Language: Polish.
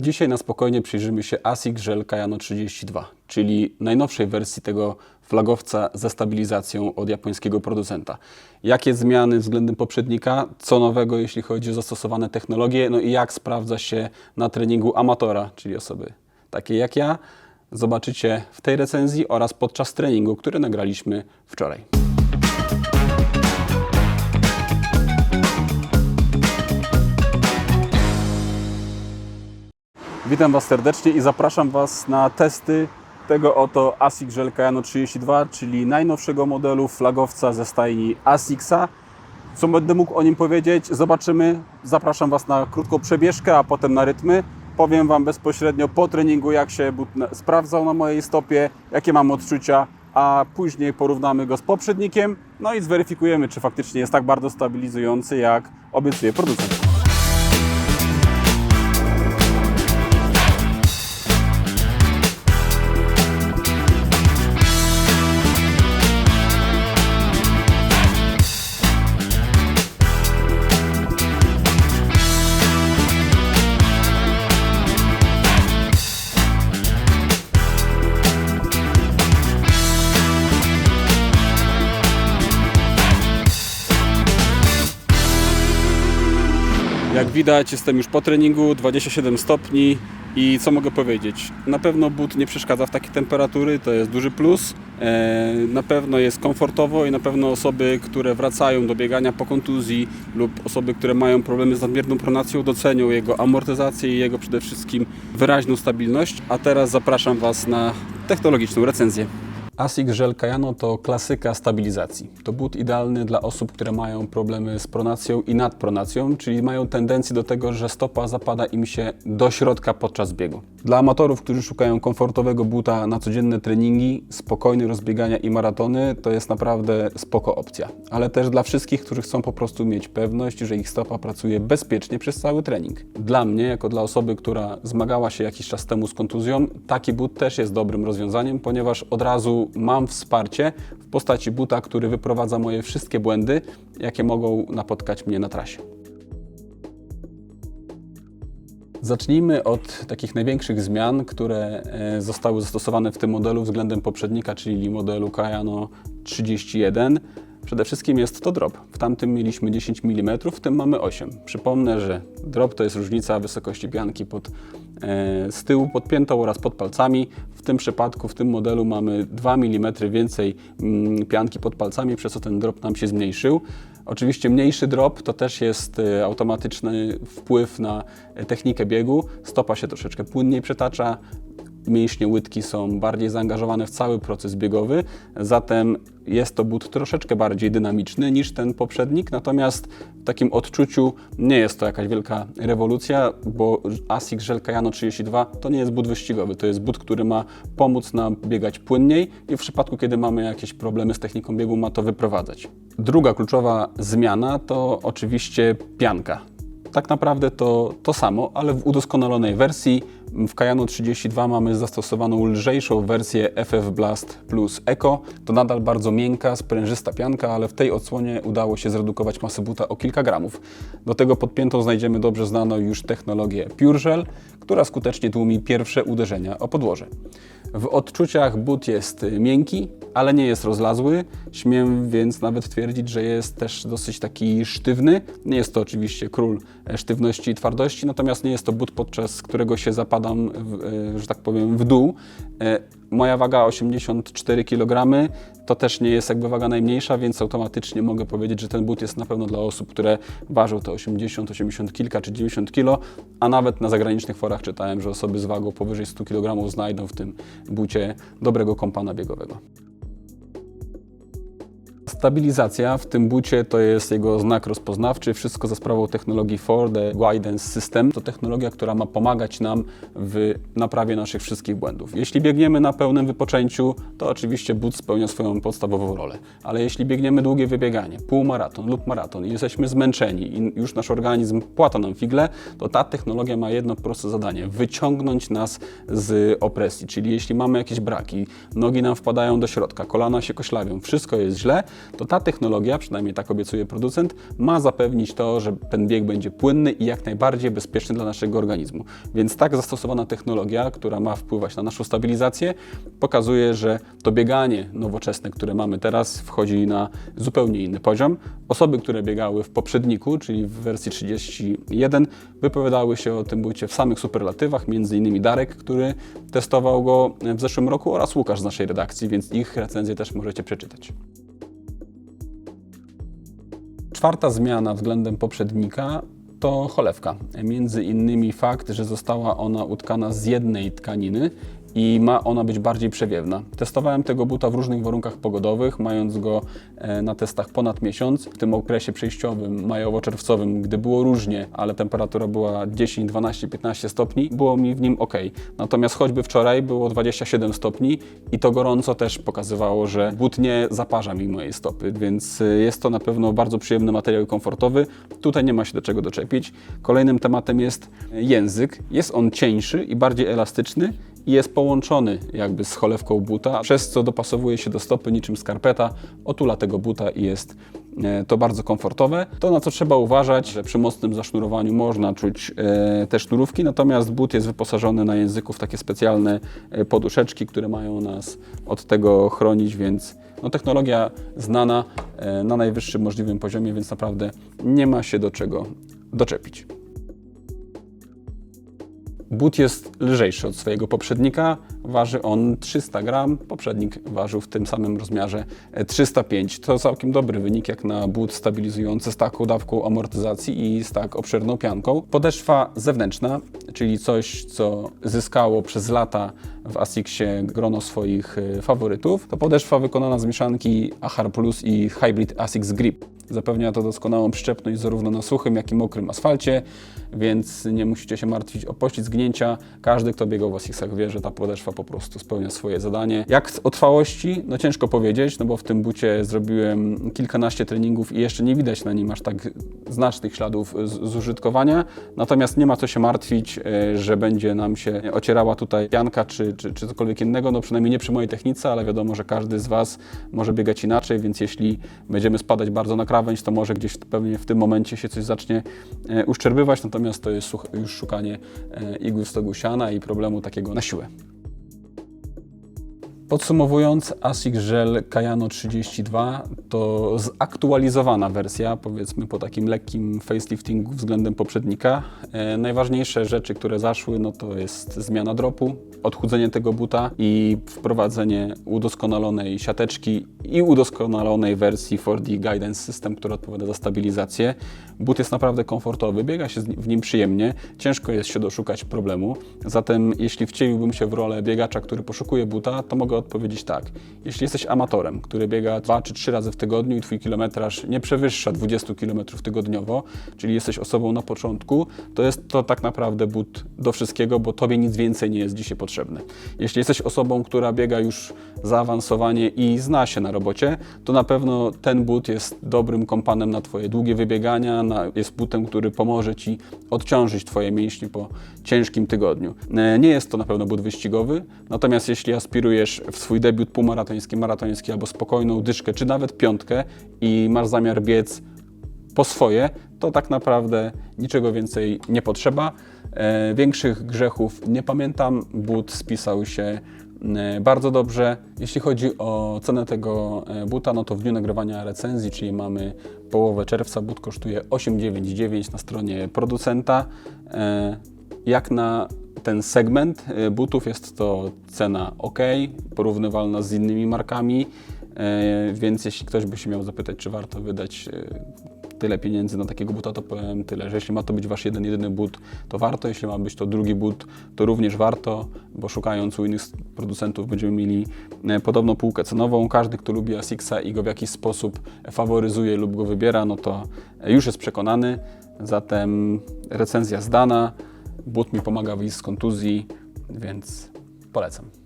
Dzisiaj na spokojnie przyjrzymy się ASIC Gel Kayano 32, czyli najnowszej wersji tego flagowca ze stabilizacją od japońskiego producenta. Jakie zmiany względem poprzednika, co nowego jeśli chodzi o zastosowane technologie, no i jak sprawdza się na treningu amatora, czyli osoby takiej jak ja, zobaczycie w tej recenzji oraz podczas treningu, który nagraliśmy wczoraj. Witam Was serdecznie i zapraszam Was na testy tego oto ASIC Gel Kayano 32, czyli najnowszego modelu flagowca ze stajni ASICsa. Co będę mógł o nim powiedzieć? Zobaczymy. Zapraszam Was na krótką przebieżkę, a potem na rytmy. Powiem Wam bezpośrednio po treningu, jak się but sprawdzał na mojej stopie, jakie mam odczucia, a później porównamy go z poprzednikiem, no i zweryfikujemy, czy faktycznie jest tak bardzo stabilizujący, jak obiecuje producent. Widać, jestem już po treningu, 27 stopni i co mogę powiedzieć? Na pewno but nie przeszkadza w takiej temperatury, to jest duży plus. E, Na pewno jest komfortowo i na pewno osoby, które wracają do biegania po kontuzji lub osoby, które mają problemy z nadmierną pronacją, docenią jego amortyzację i jego przede wszystkim wyraźną stabilność. A teraz zapraszam Was na technologiczną recenzję. ASIC Gel Kayano to klasyka stabilizacji. To but idealny dla osób, które mają problemy z pronacją i nadpronacją, czyli mają tendencję do tego, że stopa zapada im się do środka podczas biegu. Dla amatorów, którzy szukają komfortowego buta na codzienne treningi, spokojne rozbiegania i maratony, to jest naprawdę spoko opcja. Ale też dla wszystkich, którzy chcą po prostu mieć pewność, że ich stopa pracuje bezpiecznie przez cały trening. Dla mnie, jako dla osoby, która zmagała się jakiś czas temu z kontuzją, taki but też jest dobrym rozwiązaniem, ponieważ od razu mam wsparcie w postaci buta, który wyprowadza moje wszystkie błędy, jakie mogą napotkać mnie na trasie. Zacznijmy od takich największych zmian, które e, zostały zastosowane w tym modelu względem poprzednika, czyli modelu Kayano 31. Przede wszystkim jest to drop. W tamtym mieliśmy 10 mm, w tym mamy 8. Przypomnę, że drop to jest różnica wysokości pianki pod, z tyłu pod piętą oraz pod palcami. W tym przypadku, w tym modelu mamy 2 mm więcej pianki pod palcami, przez co ten drop nam się zmniejszył. Oczywiście mniejszy drop to też jest e, automatyczny wpływ na e, technikę biegu. Stopa się troszeczkę płynniej przetacza, mięśnie łydki są bardziej zaangażowane w cały proces biegowy, zatem jest to but troszeczkę bardziej dynamiczny niż ten poprzednik, natomiast w takim odczuciu nie jest to jakaś wielka rewolucja, bo ASIC Gel Kayano 32 to nie jest but wyścigowy, to jest but, który ma pomóc nam biegać płynniej i w przypadku, kiedy mamy jakieś problemy z techniką biegu, ma to wyprowadzać. Druga kluczowa zmiana to oczywiście pianka tak naprawdę to to samo, ale w udoskonalonej wersji. W Kayano 32 mamy zastosowaną lżejszą wersję FF Blast Plus Eco. To nadal bardzo miękka, sprężysta pianka, ale w tej odsłonie udało się zredukować masę buta o kilka gramów. Do tego podpiętą znajdziemy dobrze znaną już technologię Pure Gel, która skutecznie tłumi pierwsze uderzenia o podłoże. W odczuciach but jest miękki, ale nie jest rozlazły. Śmiem więc nawet twierdzić, że jest też dosyć taki sztywny. Nie jest to oczywiście król e, sztywności i twardości, natomiast nie jest to but, podczas którego się zapadam, w, e, że tak powiem, w dół. Moja waga 84 kg to też nie jest jakby waga najmniejsza, więc automatycznie mogę powiedzieć, że ten but jest na pewno dla osób, które ważą te 80, 80 kilka czy 90 kg, a nawet na zagranicznych forach czytałem, że osoby z wagą powyżej 100 kg znajdą w tym bucie dobrego kompana biegowego. Stabilizacja w tym bucie to jest jego znak rozpoznawczy. Wszystko za sprawą technologii Ford Guidance System. To technologia, która ma pomagać nam w naprawie naszych wszystkich błędów. Jeśli biegniemy na pełnym wypoczęciu, to oczywiście but spełnia swoją podstawową rolę. Ale jeśli biegniemy długie wybieganie, półmaraton lub maraton i jesteśmy zmęczeni i już nasz organizm płata nam figle, to ta technologia ma jedno proste zadanie: wyciągnąć nas z opresji. Czyli jeśli mamy jakieś braki, nogi nam wpadają do środka, kolana się koślawią, wszystko jest źle, to ta technologia, przynajmniej tak obiecuje producent, ma zapewnić to, że ten bieg będzie płynny i jak najbardziej bezpieczny dla naszego organizmu. Więc tak zastosowana technologia, która ma wpływać na naszą stabilizację, pokazuje, że to bieganie nowoczesne, które mamy teraz, wchodzi na zupełnie inny poziom. Osoby, które biegały w poprzedniku, czyli w wersji 31, wypowiadały się o tym bucie w samych superlatywach, między innymi Darek, który testował go w zeszłym roku oraz Łukasz z naszej redakcji, więc ich recenzję też możecie przeczytać. Czwarta zmiana względem poprzednika to cholewka. Między innymi fakt, że została ona utkana z jednej tkaniny i ma ona być bardziej przewiewna. Testowałem tego buta w różnych warunkach pogodowych, mając go e, na testach ponad miesiąc. W tym okresie przejściowym, majowo-czerwcowym, gdy było różnie, ale temperatura była 10, 12, 15 stopni, było mi w nim ok. Natomiast choćby wczoraj było 27 stopni i to gorąco też pokazywało, że but nie zaparza mi mojej stopy, więc e, jest to na pewno bardzo przyjemny materiał i komfortowy. Tutaj nie ma się do czego doczepić. Kolejnym tematem jest język. Jest on cieńszy i bardziej elastyczny i jest połączony jakby z cholewką buta, przez co dopasowuje się do stopy niczym skarpeta, otula tego buta i jest e, to bardzo komfortowe. To na co trzeba uważać, że przy mocnym zasznurowaniu można czuć e, te sznurówki, natomiast but jest wyposażony na języku w takie specjalne e, poduszeczki, które mają nas od tego chronić, więc no, technologia znana na najwyższym możliwym poziomie, więc naprawdę nie ma się do czego doczepić. But jest lżejszy od swojego poprzednika. Waży on 300 gram. Poprzednik ważył w tym samym rozmiarze e, 305. To całkiem dobry wynik jak na but stabilizujący z taką dawką amortyzacji i z tak obszerną pianką. Podeszwa zewnętrzna, czyli coś, co zyskało przez lata w Asicsie grono swoich e, faworytów. To podeszwa wykonana z mieszanki Achar Plus i Hybrid Asics Grip. Zapewnia to doskonałą przyczepność zarówno na suchym, jak i mokrym asfalcie, więc nie musicie się martwić o poślizgnięcia. Każdy, kto biegał w Asicsach wie, że ta podeszwa po prostu spełnia swoje zadanie. Jak o trwałości? No ciężko powiedzieć, no bo w tym bucie zrobiłem kilkanaście treningów i jeszcze nie widać na nim aż tak znacznych śladów zużytkowania. Natomiast nie ma co się martwić, e, że będzie nam się ocierała tutaj pianka czy, czy, czy cokolwiek innego. No przynajmniej nie przy mojej technice, ale wiadomo, że każdy z Was może biegać inaczej, więc jeśli będziemy spadać bardzo na krawędź, to może gdzieś pewnie w tym momencie się coś zacznie e, uszczerbywać, natomiast to jest już szukanie e, igły w stogu siana i problemu takiego na siłę. Podsumowując, ASIC Gel Kayano 32 to zaktualizowana wersja, powiedzmy po takim lekkim faceliftingu względem poprzednika. E, najważniejsze rzeczy, które zaszły, no to jest zmiana dropu, odchudzenie tego buta i wprowadzenie udoskonalonej siateczki i udoskonalonej wersji 4D Guidance System, która odpowiada za stabilizację. But jest naprawdę komfortowy, biega się w nim przyjemnie, ciężko jest się doszukać problemu. Zatem jeśli wcieliłbym się w rolę biegacza, który poszukuje buta, to mogę odpowiedzieć tak. Jeśli jesteś amatorem, który biega dwa czy trzy razy w tygodniu i twój kilometraż nie przewyższa 20 km tygodniowo, czyli jesteś osobą na początku, to jest to tak naprawdę but do wszystkiego, bo tobie nic więcej nie jest dzisiaj potrzebne. Jeśli jesteś osobą, która biega już zaawansowanie i zna się na robocie, to na pewno ten but jest dobrym kompanem na twoje długie wybiegania, na, jest butem, który pomoże ci odciążyć twoje mięśnie po ciężkim tygodniu. E, Nie jest to na pewno but wyścigowy, natomiast jeśli aspirujesz w swój debiut półmaratoński, maratoński albo spokojną dyszkę, czy nawet piątkę i masz zamiar biec po swoje, to tak naprawdę niczego więcej nie potrzeba. E, większych grzechów nie pamiętam. But spisał się e, bardzo dobrze. Jeśli chodzi o cenę tego e, buta, no to w dniu nagrywania recenzji, czyli mamy połowę czerwca, but kosztuje 899 na stronie producenta. E, jak na ten segment e, butów jest to cena ok, porównywalna z innymi markami, e, więc jeśli ktoś by się miał zapytać, czy warto wydać e, tyle pieniędzy na takiego buta, to powiem tyle, że jeśli ma to być wasz jeden, jedyny but, to warto, jeśli ma być to drugi but, to również warto, bo szukając u innych producentów będziemy mieli podobną półkę cenową. Każdy, kto lubi Asicsa i go w jakiś sposób faworyzuje lub go wybiera, no to już jest przekonany, zatem recenzja zdana, but mi pomaga wyjść z kontuzji, więc polecam.